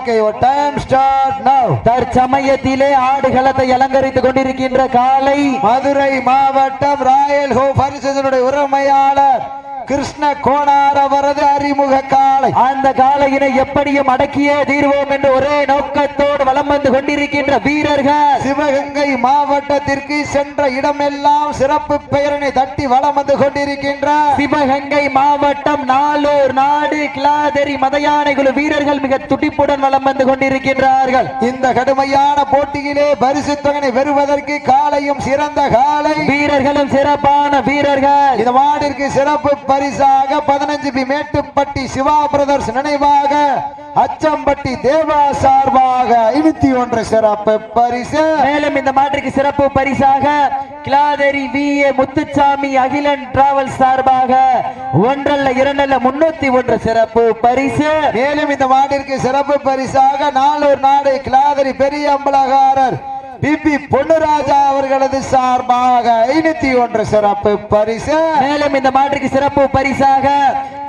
Okay time start now தற்சமயத்திலே ஆடுகளத்தை அலங்கரித்துக் கொண்டிருக்கின்ற காலை மதுரை மாவட்டம் ராயல் ஹோ பரிசுடைய உரிமையாளர். கிருஷ்ண கோணார் அவரது அறிமுக காளை. அந்த காளையினை எப்படியும் அடக்கியே தீர்வோம் என்று ஒரே நோக்கத்தோடு வலம் வந்து கொண்டிருக்கின்ற வீரர்கள். சிவகங்கை மாவட்டத்திற்கு சென்ற இடமெல்லாம் சிறப்பு பெயரினை தட்டி வலம் வந்து கொண்டிருக்கின்ற சிவகங்கை மாவட்டம் நாளூர் நாடு கிளாதரி மதையானை குழு வீரர்கள் மிக துடிப்புடன் வலம் வந்து கொண்டிருக்கின்றார்கள். இந்த கடுமையான போட்டியிலே பரிசு தொகனை பெறுவதற்கு காலையும் சிறந்த காலை வீரர்களும் சிறப்பான வீரர்கள். இந்த மாடிற்கு சிறப்பு பரிசாக பதினஞ்சு பி மேட்டுப்பட்டி சிவா பிரதர்ஸ் நினைவாக அச்சம்பட்டி தேவா சார்பாக ஐநூத்தி ஒன்று சிறப்பு பரிசு. மேலும் இந்த மாற்றுக்கு சிறப்பு பரிசாக Kilathari V A Muthusamy Akilan travel சார்பாக ஒன்றல்ல இரண்டல்ல முன்னூத்தி ஒன்று சிறப்பு பரிசு. மேலும் இந்த மாட்டிற்கு சிறப்பு பரிசாக நாளூர் நாடு கிளாதரி பெரிய அம்பலகாரர் பிபி பொன்னுராஜா அவர்களது சார்பாக ஐநூத்தி ஒன்று சிறப்பு பரிசு. மேலும் இந்த மாற்றுக்கு சிறப்பு பரிசாக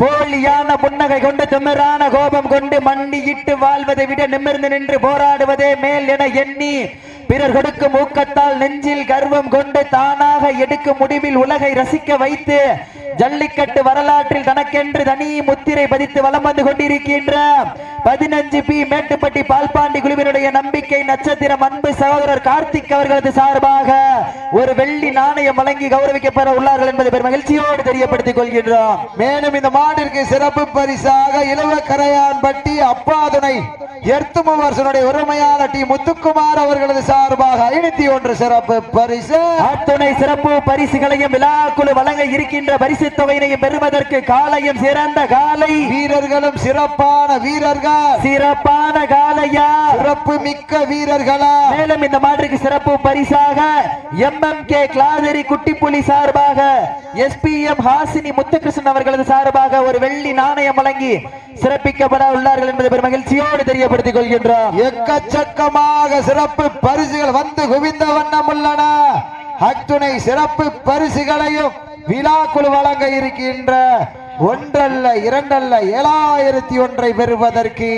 போலியான புன்னகை கொண்டு திமிரான கோபம் கொண்டு மண்டியிட்டு வாழ்வதை விட நிமிர்ந்து நின்று போராடுவதே மேல் என எண்ணி பிறர் கொடுக்கும் ஊக்கத்தால் நெஞ்சில் கர்வம் கொண்டு தானாக எடுக்கும் முடிவில் உலகை ரசிக்க வைத்து ஜல்லிக்கட்டு வரலாற்றில் தனக்கென்று தனி முத்திரை பதித்து வலம் வந்து கொண்டிருக்கின்ற பதினஞ்சு பி மேட்டுப்பட்டி பால்பாண்டி குழுவினுடைய நம்பிக்கை நட்சத்திரம் அன்பு சகோதரர் கார்த்திக் அவர்களது சார்பாக ஒரு வெள்ளி நாணயம் வழங்கி கௌரவிக்கப்பட உள்ளார்கள் என்பதை பெரும் மகிழ்ச்சியோடு தெரியப்படுத்திக் கொள்கின்றோம். மேலும் இந்த மாடிற்கு சிறப்பு பரிசாக இலவக்கரையான்பட்டி அப்பாதுணை எர்த்துமவர்சனுடைய உரிமையான டி முத்துக்குமார் அவர்களது சார்பாக ஐநூத்தி ஒன்று சிறப்பு பரிசு. அத்துணை சிறப்பு பரிசுகளையும் விழாக்குழு வழங்க இருக்கின்ற பரிசு தொகையினையும் பெறுவதற்கு காலையும் சிறந்த காலை வீரர்களும் சிறப்பான வீரர்கள். சிறப்பான காலையா சிறப்பு மிக்க வீரர்களா? மேலும் இந்த மாற்றுக்கு சிறப்பு பரிசாக எம்எம் கே கிளாதரி குட்டிப்புலி சார்பாக எஸ்பிஎம் ஹாசினி முத்துகிருஷ்ணன் அவர்களது சார்பாக ஒரு வெள்ளி நாணயம் வழங்கி சிறப்பிக்கப்பட உள்ளார்கள் என்பதை பெரும் மகிழ்ச்சியோடு தெரியப்படுத்திக் கொள்கின்றோம். எக்கச்சக்கமாக சிறப்பு பரிசுகள் வந்து குவிந்த வண்ணம் உள்ளன. அத்துணை சிறப்பு பரிசுகளையும் விழாக்குழு வழங்க இருக்கின்ற ஒன்றல்ல இரண்டல்ல ஏழாயிரத்தி ஒன்றை பெறுவதற்கு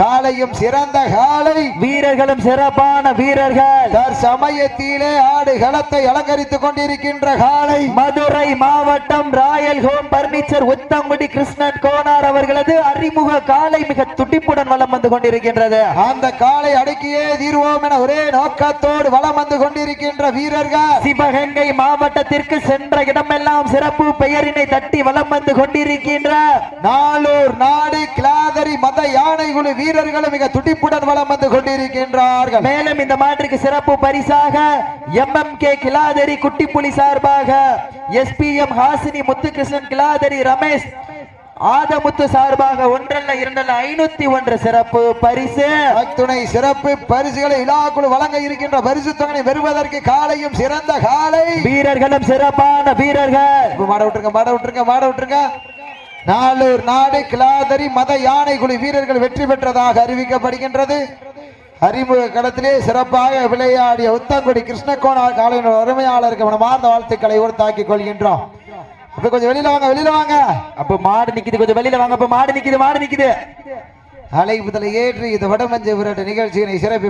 காலையும் சிறந்த காலை வீரர்களும் சிறப்பான வீரர்கள். தற்சமயத்திலே ஆடு களத்தை அலங்கரித்துக் கொண்டிருக்கின்ற காலை மதுரை மாவட்டம் royal home furniture Uthangudi Krishnan Konar அவர்களது அறிமுக காலை மிக துடிப்புடன் வலம் வந்து கொண்டிருக்கின்றது. அந்த காலை அடக்கியே தீர்வோம் என ஒரே நோக்கத்தோடு வலம் வந்து கொண்டிருக்கின்ற வீரர்கள். சிவகங்கை மாவட்டத்திற்கு சென்ற இடமெல்லாம் சிறப்பு பெயரினை தட்டி வலம் வந்து கொண்டிருக்கின்ற நாளூர் நாடு கிளாதரி மத யானை குழு வீரர்களும் மிக துடிப்புடன் வலம் வந்து கொண்டிருக்கின்றார்கள். மேலும் இந்த மாற்றுக்கு சிறப்பு பரிசாக எம்எம் கே கிலாதரி குட்டிப்புலி சார்பாக எஸ்பிஎம் ஹாசினி முத்துகிருஷ்ணன் கிலாதரி ரமேஷ் ஆதமுத்து சார்பாக ஒன்றல்ல இரண்டல்ல ஐநூத்தி ஒன்று சிறப்பு பரிசு. அத்துணை சிறப்பு பரிசுகளை இலாக்குழு வழங்க இருக்கின்ற பரிசு தொகை பெறுவதற்கு காலையும் சிறந்த காலை. வீரர்களும் சிறப்பான வீரர்கள். மாட விட்டுருங்க மாட விட்டுருங்க மாட விட்டுருங்க. நாளூர் நாடு கிளாதரி மத யானை குழு வீரர்கள் வெற்றி பெற்றதாக அறிவிக்கப்படுகின்றது. அறிமுக களத்திலே சிறப்பாக விளையாடிய உத்தங்குடி கிருஷ்ணகோணா காலையின் உரிமையாளருக்கு மனமார்ந்த வாழ்த்துக்களை உறுத்தாக்கிக் கொள்கின்றோம். இப்ப கொஞ்சம் வெளியில வாங்க வெளியில வாங்க. அப்ப மாடு நிக்குது கொஞ்சம் வெளியில வாங்க. அப்ப மாடு நிக்குது மாடு நிக்குது. அழைப்புதலை ஏற்றி இது வடமஞ்சு விரட்டு நிகழ்ச்சியினை சிறப்பி